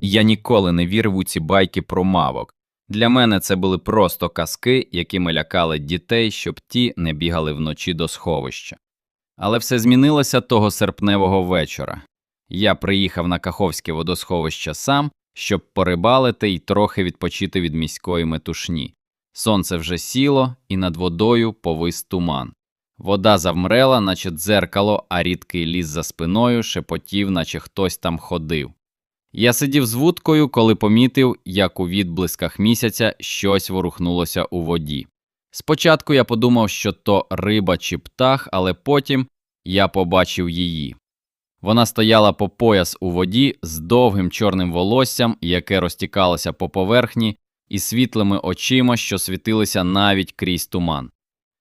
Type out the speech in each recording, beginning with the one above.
Я ніколи не вірив у ці байки про мавок. Для мене це були просто казки, якими лякали дітей, щоб ті не бігали вночі до сховища. Але все змінилося того серпневого вечора. Я приїхав на Каховське водосховище сам, щоб порибалити й трохи відпочити від міської метушні. Сонце вже сіло, і над водою повис туман. Вода завмрела, наче дзеркало, а рідкий ліс за спиною шепотів, наче хтось там ходив. Я сидів з вудкою, коли помітив, як у відблисках місяця щось ворухнулося у воді. Спочатку я подумав, що то риба чи птах, але потім я побачив її. Вона стояла по пояс у воді з довгим чорним волоссям, яке розтікалося по поверхні, і світлими очима, що світилися навіть крізь туман.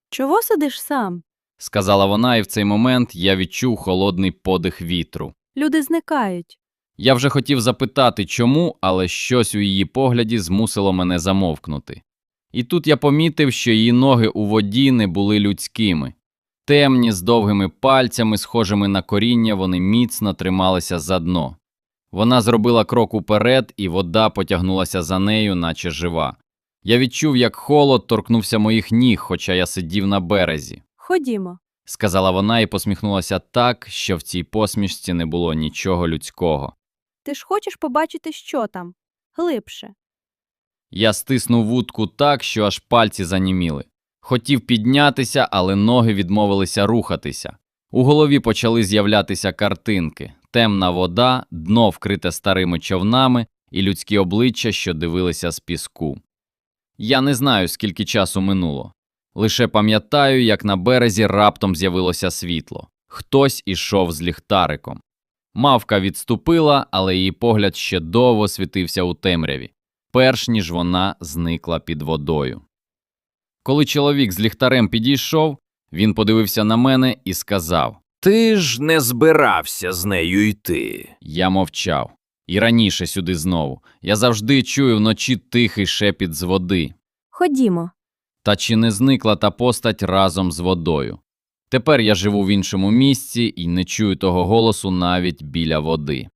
Чого сидиш сам? Сказала вона, і в цей момент я відчув холодний подих вітру. Люди зникають. Я вже хотів запитати, чому, але щось у її погляді змусило мене замовкнути. І тут я помітив, що її ноги у воді не були людськими. Темні, з довгими пальцями, схожими на коріння, вони міцно трималися за дно. Вона зробила крок уперед, і вода потягнулася за нею, наче жива. Я відчув, як холод торкнувся моїх ніг, хоча я сидів на березі. Ходімо. Сказала вона і посміхнулася так, що в цій посмішці не було нічого людського. Ти ж хочеш побачити, що там? Глибше. Я стиснув вудку так, що аж пальці заніміли. Хотів піднятися, але ноги відмовилися рухатися. У голові почали з'являтися картинки: темна вода, дно вкрите старими човнами і людські обличчя, що дивилися з піску. Я не знаю, скільки часу минуло. Лише пам'ятаю, як на березі раптом з'явилося світло. Хтось ішов з ліхтариком. Мавка відступила, але її погляд ще довго світився у темряві, перш ніж вона зникла під водою. Коли чоловік з ліхтарем підійшов, він подивився на мене і сказав: Ти ж не збирався з нею йти. Я мовчав. І раніше сюди знову. Я завжди чую вночі тихий шепіт з води. Ходімо. Та чи не зникла та постать разом з водою? Тепер я живу в іншому місці і не чую того голосу навіть біля води.